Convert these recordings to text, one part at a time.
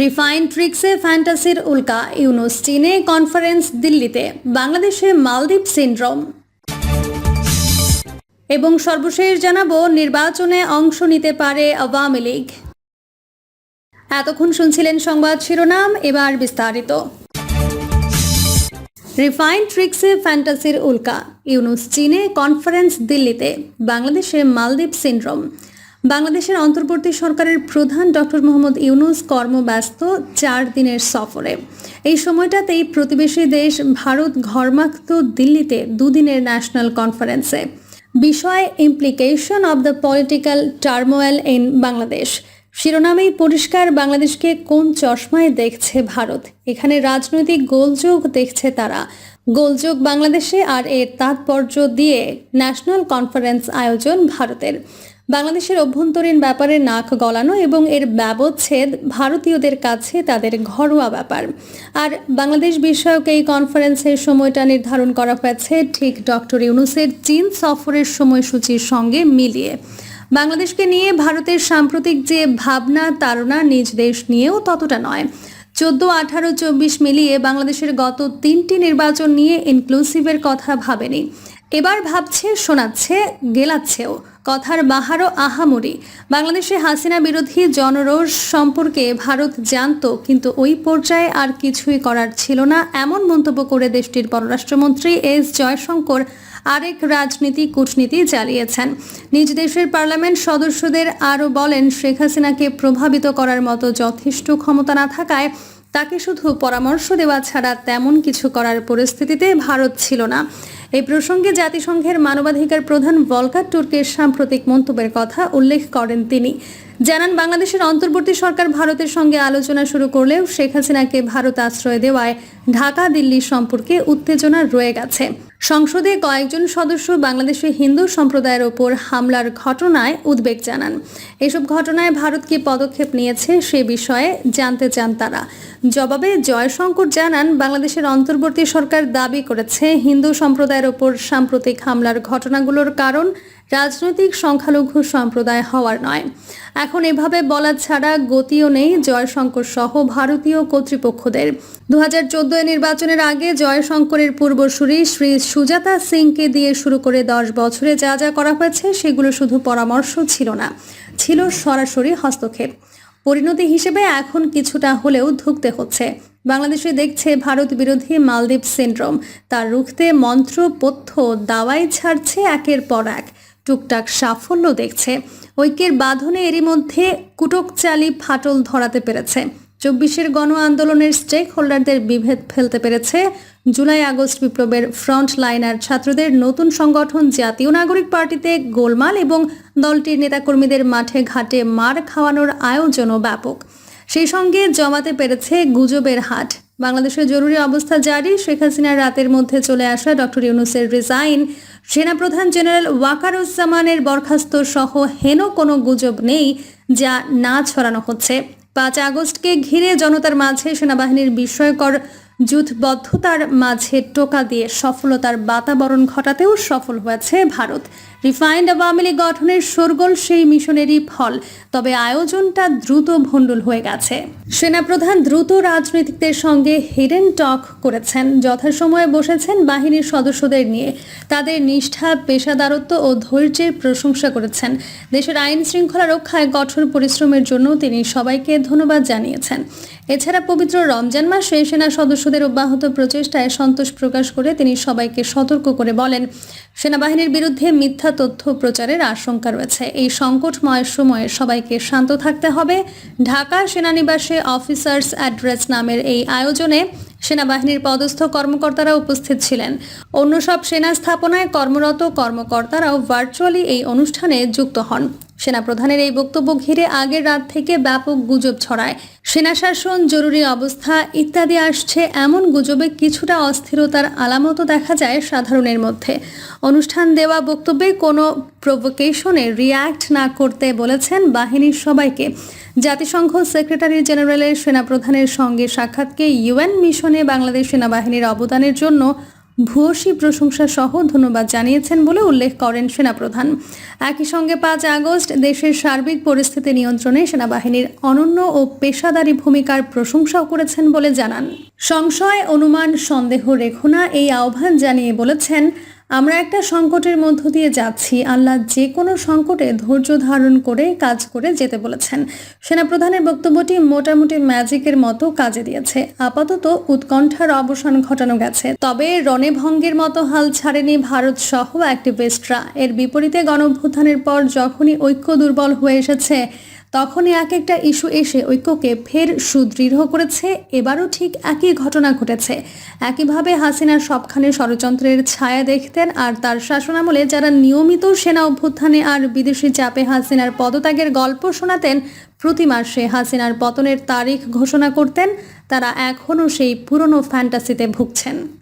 Refine ট্রিক্সে ফ্যান্টাসির উল্কা ইউনুস চীনে conference দিল্লিতে, বাংলাদেশে মালদ্বীপ সিন্ড্রোম। এবং সর্বশেষ জানাব, নির্বাচনে অংশ নিতে পারে আওয়ামী লীগ। এতক্ষণ শুনছিলেন সংবাদ শিরোনাম, এবার বিস্তারিত। রিফাইন ট্রিক্সে ফ্যান্টাসির উল্কা ইউনুস চীনে কনফারেন্স দিল্লিতে, বাংলাদেশে মালদ্বীপ সিন্ড্রোম। বাংলাদেশের অন্তর্বর্তী সরকারের প্রধান ডক্টর মোহাম্মদ ইউনুস কর্মব্যস্ত চার দিনের সফরে। এই সময়টাতেই প্রতিবেশী দেশ ভারত ঘর্মাক্ত দিল্লিতে দুদিনের ন্যাশনাল কনফারেন্সে। বিষয় implication of the political turmoil in Bangladesh শিরোনামেই পরিষ্কার, বাংলাদেশকে কোন চশমায় দেখছে ভারত? এখানে রাজনৈতিক গোলযোগ দেখছে তারা। গোলযোগ বাংলাদেশে আর এর তাৎপর্য দিয়ে ন্যাশনাল কনফারেন্স আয়োজন ভারতের। বাংলাদেশের অভ্যন্তরীণ ব্যাপারে নাক গলানো এবং এর ব্যবচ্ছেদ ভারতীয়দের কাছে তাদের ঘরোয়া ব্যাপার। আর বাংলাদেশ বিষয়ক এই কনফারেন্সের সময়টা নির্ধারণ করা হয়েছে ঠিক ডক্টর ইউনুসের চীন সফরের সময়সূচির সঙ্গে মিলিয়ে। বাংলাদেশকে নিয়ে ভারতের সাম্প্রতিক যে ভাবনা, তাড়না নিজ দেশ নিয়েও ততটা নয়। চোদ্দ, আঠারো, চব্বিশ মিলিয়ে বাংলাদেশের গত তিনটি নির্বাচন নিয়ে ইনক্লুসিভের কথা ভাবেনি। এবার ভাবছে, শোনাচ্ছে, গেলাচ্ছেও। কথার বাহারও আহামরি। বাংলাদেশে হাসিনা বিরোধী জনরোষ সম্পর্কে ভারত জানত, কিন্তু ওই পর্যায়ে আর কিছুই করার ছিল না, এমন মন্তব্য করে দেশটির পররাষ্ট্রমন্ত্রী এস জয়শঙ্কর আরেক রাজনীতি কূটনীতি চালিয়েছেন। নিজ দেশের পার্লামেন্ট সদস্যদের আরও বলেন, শেখ হাসিনাকে প্রভাবিত করার মতো যথেষ্ট ক্ষমতা না থাকায় তাকে শুধু পরামর্শ দেওয়া ছাড়া তেমন কিছু করার পরিস্থিতিতে ভারত ছিল না। এই প্রসঙ্গে জাতিসংঘের মানবাধিকার প্রধান ভলকার টুর্কের সাম্প্রতিক মন্তব্যের কথা উল্লেখ করেন তিনি। জানান, বাংলাদেশের অন্তর্বর্তী সরকার ভারতের সঙ্গে আলোচনা শুরু করলেও শেখ হাসিনাকে ভারত আশ্রয় দেওয়ায় ঢাকা দিল্লি সম্পর্কে উত্তেজনা রয়ে গেছে। সংসদে কয়েকজন সদস্য বাংলাদেশে হিন্দু সম্প্রদায়ের ওপর হামলার ঘটনায় উদ্বেগ জানান। এসব ঘটনায় ভারত কি পদক্ষেপ নিয়েছে সে বিষয়ে জানতে চান তারা। জবাবে জয়শঙ্কর জানান, বাংলাদেশের অন্তর্বর্তী সরকার দাবি করেছে হিন্দু সম্প্রদায়ের ওপর সাম্প্রতিক হামলার ঘটনাগুলোর কারণ রাজনৈতিক সংখ্যালঘু সম্প্রদায় হওয়ার নয়। এখন এভাবে বলা ছাড়া গতিও নেই জয়শঙ্কর সহ ভারতীয় কর্তৃপক্ষদের। দু হাজার নির্বাচনের আগে জয়শঙ্করের পূর্বসূরি শ্রী সুজাতা সিংকে দিয়ে শুরু করে দশ বছরে যা যা করা হয়েছে সেগুলো শুধু পরামর্শ ছিল না, ছিল সরাসরি হস্তক্ষেপ। পরিণতি হিসেবে এখন কিছুটা হলেও ধুকতে হচ্ছে। বাংলাদেশে দেখছে ভারত বিরোধী মালদ্বীপ সিন্ড্রোম। তার রুখতে মন্ত্র পথ্য দাওয়াই ছাড়ছে একের পর এক। টুকটাক সাফল্য দেখছে। ঐক্যের বাঁধনে এরই মধ্যে কুটকচালি ফাটল ধরাতে পেরেছে। চব্বিশের গণ আন্দোলনের স্টেক হোল্ডারদের বিভেদ ফেলতে পেরেছে। জুলাই আগস্ট বিপ্লবের ফ্রন্ট লাইনার ছাত্রদের নতুন সংগঠন, জাতীয় নাগরিক পার্টিতে গোলমাল এবং দলটির নেতাকর্মীদের মাঠে ঘাটে মার খাওয়ানোর আয়োজনও ব্যাপক। সেই সঙ্গে জমাতে পেরেছে গুজবের হাট। বাংলাদেশের জরুরি অবস্থা জারি। শেখ হাসিনার রাতের মধ্যে চলে আসা ডক্টর ইউনুসের রিজাইন। সেনাপ্রধান জেনারেল ওয়াকারুজ্জামানের বরখাস্ত সহ হেন কোনো গুজব নেই যা না ছড়ানো হচ্ছে। পাঁচ আগস্টকে ঘিরে জনতার মাঝে সেনাবাহিনীর বিস্ময়কর যুথবদ্ধতার মাঝে টোকা দিয়ে সফলতার বাতাবরণ ঘটাতেও সফল হয়েছে ভারত। রিফাইন্ড আওয়ামী লীগ গঠনের সরগোল সেই মিশনেরই ফল, তবে আয়োজনটা দ্রুত ভণ্ডুল হয়ে গেছে। সেনাপ্রধান দ্রুত রাজনীতিকদের সঙ্গে হিডেন টক করেছেন। যথাসময়ে বসেছেন বাহিনীর সদস্যদের নিয়ে। তাদের নিষ্ঠা, পেশাদারত্ব ও ধৈর্যের প্রশংসা করেছেন। দেশের আইন শৃঙ্খলা রক্ষায় কঠোর পরিশ্রমের জন্য তিনি সবাইকে ধন্যবাদ জানিয়েছেন। এছাড়া পবিত্র রমজান মাসে সেনা সদস্যদের অব্যাহত প্রচেষ্টায় সন্তোষ প্রকাশ করে তিনি সবাইকে সতর্ক করে বলেন, সেনাবাহিনীর বিরুদ্ধে মিথ্যা তথ্য প্রচারের আশঙ্কা রয়েছে। এই সংকটময় সময়ে সবাইকে শান্ত থাকতে হবে। ঢাকা সেনানিবাসে অফিসার্স অ্যাড্রেস নামের এই আয়োজনে সেনাবাহিনীর পদস্থ কর্মকর্তারা উপস্থিত ছিলেন। অন্য সব সেনা স্থাপনায় কর্মরত কর্মকর্তারাও ভার্চুয়ালি এই অনুষ্ঠানে যুক্ত হন। সেনাপ্রধানের এই বক্তব্য ঘিরে আগের রাত থেকে ব্যাপক গুজব ছড়ায়। সেনা শাসন জরুরি অবস্থা ইত্যাদি আসছে। এমন গুজবে কিছুটা অস্থিরতার আলামতও দেখা যায় সাধারণের মধ্যে। অনুষ্ঠান দেওয়া বক্তব্যে কোনো প্রভোকেশনে রিয়্যাক্ট না করতে বলেছেন বাহিনীর সবাইকে। জাতিসংঘ সেক্রেটারি জেনারেলের সেনাপ্রধানের সঙ্গে সাক্ষাৎকে ইউএন মিশনে বাংলাদেশ সেনাবাহিনীর অবদানের জন্য ভূয়সী প্রশংসা সহ ধন্যবাদ জানিয়েছেন বলে উল্লেখ করেন সেনাপ্রধান। একই সঙ্গে পাঁচ আগস্ট দেশের সার্বিক পরিস্থিতি নিয়ন্ত্রণে সেনাবাহিনীর অনন্য ও পেশাদারী ভূমিকার প্রশংসাও করেছেন বলে জানান। সংশয়, অনুমান, সন্দেহ রেখো না এই আহ্বান জানিয়ে বলেছেন আমরা একটা সংকটের মধ্য দিয়ে যাচ্ছি। আল্লাহ যে কোনো সংকটে ধৈর্য ধারণ করে কাজ করে যেতে বলেছেন। সেনাপ্রধানের বক্তব্যটি মোটামুটি ম্যাজিকের মতো কাজে দিয়েছে। আপাতত উৎকণ্ঠার অবসান ঘটানো গেছে। তবে রণেভঙ্গের মতো হাল ছাড়েনি ভারত সহ অ্যাক্টিভিস্টরা এর বিপরীতে গণঅভ্যুত্থানের পর যখনই ঐক্য দুর্বল হয়ে এসেছে তখনই এক একটা ইস্যু এসে ঐক্যকে ফের সুদৃঢ় করেছে। এবারও ঠিক একই ঘটনা ঘটেছে। একইভাবে হাসিনার সবখানে ষড়যন্ত্রের ছায়া দেখতেন আর তার শাসনামলে যারা নিয়মিত সেনা অভ্যুত্থানে আর বিদেশি চাপে হাসিনার পদত্যাগের গল্প শোনাতেন, প্রতি মাসে হাসিনার পতনের তারিখ ঘোষণা করতেন। তারা এখনও সেই পুরনো ফ্যান্টাসিতে ভুগছেন।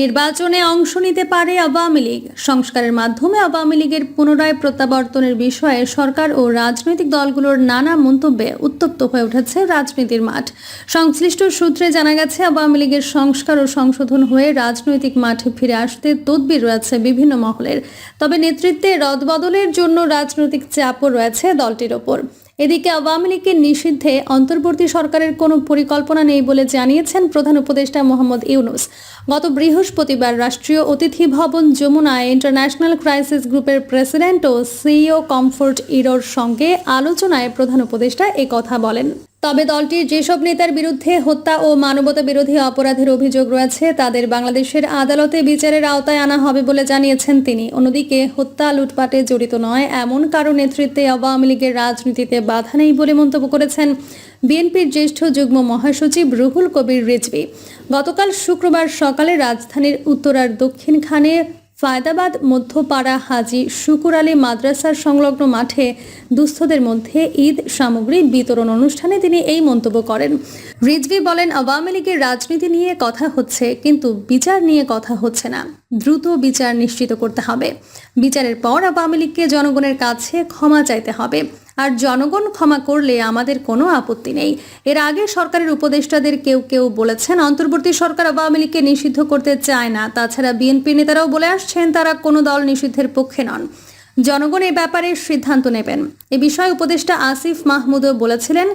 নির্বাচনে অংশ নিতে পারে আওয়ামী লীগ। সংস্কারের মাধ্যমে আওয়ামী লীগের পুনরায় প্রত্যাবর্তনের বিষয়ে সরকার ও রাজনৈতিক দলগুলোর নানা মন্তব্যে উত্তপ্ত হয়ে উঠেছে রাজনীতির মাঠ। সংশ্লিষ্ট সূত্রে জানা গেছে, আওয়ামী লীগের সংস্কার ও সংশোধন হয়ে রাজনৈতিক মাঠে ফিরে আসতে তদবির রয়েছে বিভিন্ন মহলের। তবে নেতৃত্বে রদবদলের জন্য রাজনৈতিক চাপও রয়েছে দলটির ওপর। এদিকে আওয়ামী লীগের নিষিদ্ধে অন্তর্বর্তী সরকারের কোনো পরিকল্পনা নেই বলে জানিয়েছেন প্রধান উপদেষ্টা মোহাম্মদ ইউনুস। গত বৃহস্পতিবার রাষ্ট্রীয় অতিথি ভবন যমুনায় ইন্টারন্যাশনাল ক্রাইসিস গ্রুপের প্রেসিডেন্ট ও সিইও কমফোর্ট ইরোর সঙ্গে আলোচনায় প্রধান উপদেষ্টা কথা বলেন। তবে দলটির যেসব নেতার বিরুদ্ধে হত্যা ও মানবতা বিরোধী অপরাধের অভিযোগ রয়েছে, তাদের বাংলাদেশের আদালতে বিচারের আওতায় আনা হবে বলে জানিয়েছেন তিনি। অন্যদিকে হত্যা লুটপাটে জড়িত নয়, এমন কারও নেতৃত্বে আওয়ামী লীগের রাজনীতিতে বাধা নেই বলে মন্তব্য করেছেন বিএনপির জ্যেষ্ঠ যুগ্ম মহাসচিব রুহুল কবির রিজভি। গতকাল শুক্রবার সকালে রাজধানীর উত্তরার দক্ষিণখানে ফায়দাবাদ, মধ্যপাড়া, হাজি, শুকুর আলী মাদ্রাসার সংলগ্ন মাঠে দুস্থদের মধ্যে ঈদ সামগ্রী বিতরণ অনুষ্ঠানে তিনি এই মন্তব্য করেন। রিজভি বলেন, আওয়ামী লীগের রাজনীতি নিয়ে কথা হচ্ছে, কিন্তু বিচার নিয়ে কথা হচ্ছে না। দ্রুত বিচার নিশ্চিত করতে হবে। বিচারের পর আওয়ামী লীগকে জনগণের কাছে ক্ষমা চাইতে হবে। আর জনগণ ক্ষমা করলে আমাদের কোনো আপত্তি নেই। এর আগে সরকারের উপদেষ্টাদের কেউ কেউ বলেছেন, অন্তর্বর্তী সরকার আওয়ামী লীগকে নিষিদ্ধ করতে চায় না। তাছাড়া বিএনপি নেতারাও বলে আসছেন, তারা কোনো দল নিষিদ্ধের পক্ষে নন। জনগণ এ ব্যাপারে সিদ্ধান্ত নেবেন। এ বিষয়ে উপদেষ্টা আসিফ মাহমুদও বলেছিলেন,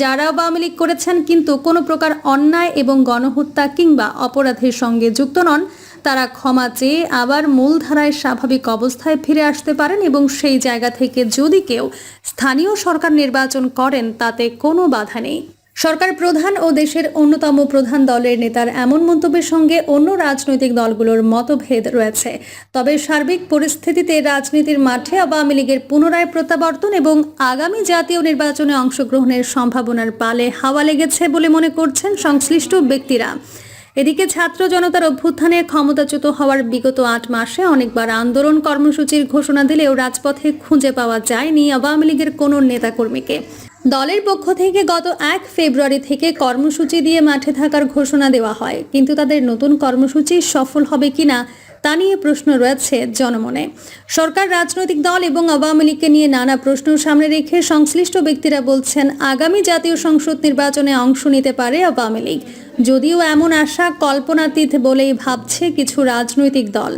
যারা আওয়ামী লীগ করেছেন কিন্তু কোনো প্রকার অন্যায় এবং গণহত্যা কিংবা অপরাধের সঙ্গে যুক্ত নন তারা ক্ষমা চেয়ে আবার মূলধারায় স্বাভাবিক অবস্থায় ফিরে আসতে পারেন এবং সেই জায়গা থেকে যদি কেউ স্থানীয় সরকার নির্বাচন করেন, তাতে কোনো বাধা নেই। সরকার প্রধান ও দেশের অন্যতম প্রধান দলের নেতার এমন মন্তব্যের সঙ্গে অন্য রাজনৈতিক দলগুলোর মতভেদ রয়েছে। তবে সার্বিক পরিস্থিতিতে রাজনীতির মাঠে আওয়ামী লীগের পুনরায় প্রত্যাবর্তন এবং আগামী জাতীয় নির্বাচনে অংশগ্রহণের সম্ভাবনার পালে হাওয়া লেগেছে বলে মনে করছেন সংশ্লিষ্ট ব্যক্তিরা। এদিকে ছাত্র জনতার অভ্যুত্থানে ক্ষমতাচ্যুত হওয়ার বিগত আট মাসে অনেকবার আন্দোলন কর্মসূচির ঘোষণা দিলেও রাজপথে খুঁজে পাওয়া যায়নি আওয়ামী লীগের কোনো নেতাকর্মীকে। দলের পক্ষ থেকে গত এক ফেব্রুয়ারি থেকে কর্মসূচি দিয়ে মাঠে থাকার ঘোষণা দেওয়া হয়। কিন্তু তাদের নতুন কর্মসূচি সফল হবে কিনা তা নিয়ে প্রশ্ন রয়েছে জনমনে। সরকার, রাজনৈতিক দল এবং আওয়ামী লীগকে নিয়ে নানা প্রশ্ন সামনে রেখে সংশ্লিষ্ট ব্যক্তিরা বলছেন, আগামী জাতীয় সংসদ নির্বাচনে অংশ নিতে পারে আওয়ামী লীগ। যদিও এমন আশা কল্পনাতীত বলেই ভাবছে কিছু রাজনৈতিক দল।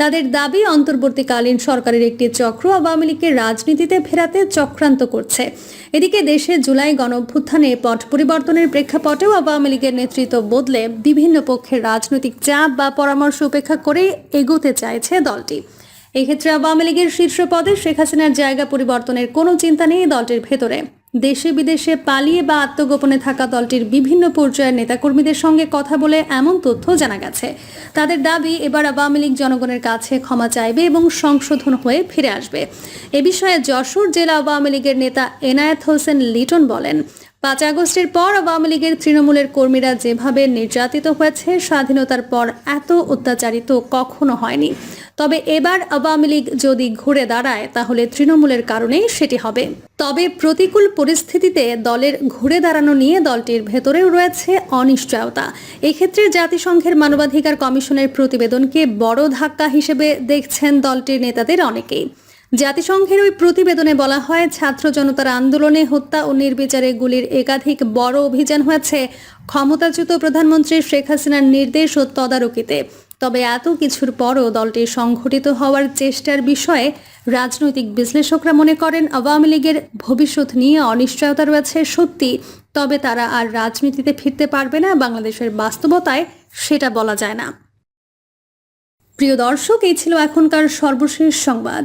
তাদের দাবি অন্তর্বর্তীকালীন সরকারের একটি চক্র আওয়ামী লীগের রাজনীতিতে ফেরাতে চক্রান্ত করছে। এদিকে দেশে জুলাই গণঅভ্যুত্থানে পট পরিবর্তনের প্রেক্ষাপটেও আওয়ামী লীগের নেতৃত্ব বদলে বিভিন্ন পক্ষের রাজনৈতিক চাপ বা পরামর্শ উপেক্ষা করে এগোতে চাইছে দলটি। এক্ষেত্রে আওয়ামী লীগের শীর্ষ পদে শেখ হাসিনার জায়গা পরিবর্তনের কোনো চিন্তা নেই দলটির ভেতরে। দেশে বিদেশে পালিয়ে বা আত্মগোপনে থাকা দলটির বিভিন্ন পর্যায়ের নেতাকর্মীদের সঙ্গে কথা বলে এমন তথ্য জানা গেছে। তাদের দাবি, এবার আওয়ামী লীগ জনগণের কাছে ক্ষমা চাইবে এবং সংশোধন হয়ে ফিরে আসবে। এ বিষয়ে যশোর জেলা আওয়ামী লীগের নেতা এনায়েত হোসেন লিটন বলেন পাঁচ আগস্টের পর আওয়ামী লীগের তৃণমূলের কর্মীরা যেভাবে নির্যাতিত হয়েছে, স্বাধীনতার পর এত অত্যাচারিত কখনো হয়নি। তবে এবার আওয়ামী লীগ যদি ঘুরে দাঁড়ায়, তাহলে তৃণমূলের কারণেই সেটি হবে। তবে প্রতিকূল পরিস্থিতিতে দলের ঘুরে দাঁড়ানো নিয়ে দলটির ভেতরেও রয়েছে অনিশ্চয়তা। এক্ষেত্রে জাতিসংঘের মানবাধিকার কমিশনের প্রতিবেদনকে বড় ধাক্কা হিসেবে দেখছেন দলটির নেতাদের অনেকেই। জাতিসংঘের ওই প্রতিবেদনে বলা হয়, ছাত্র জনতার আন্দোলনে হত্যা ও নির্বিচারে গুলির একাধিক বড় অভিযান হয়েছে। ক্ষমতাচ্যুত প্রধানমন্ত্রী শেখ হাসিনার নির্দেশ ও তদারকিতে। তবে এত কিছুর পরও দলটি সংঘটিত হওয়ার চেষ্টার বিষয়ে রাজনৈতিক বিশ্লেষকরা মনে করেন, আওয়ামী লীগের ভবিষ্যৎ নিয়ে অনিশ্চয়তা রয়েছে সত্যি। তবে তারা আর রাজনীতিতে ফিরতে পারবে না, বাংলাদেশের বাস্তবতায় সেটা বলা যায় না। প্রিয় দর্শক, এই ছিল এখনকার সর্বশেষ সংবাদ।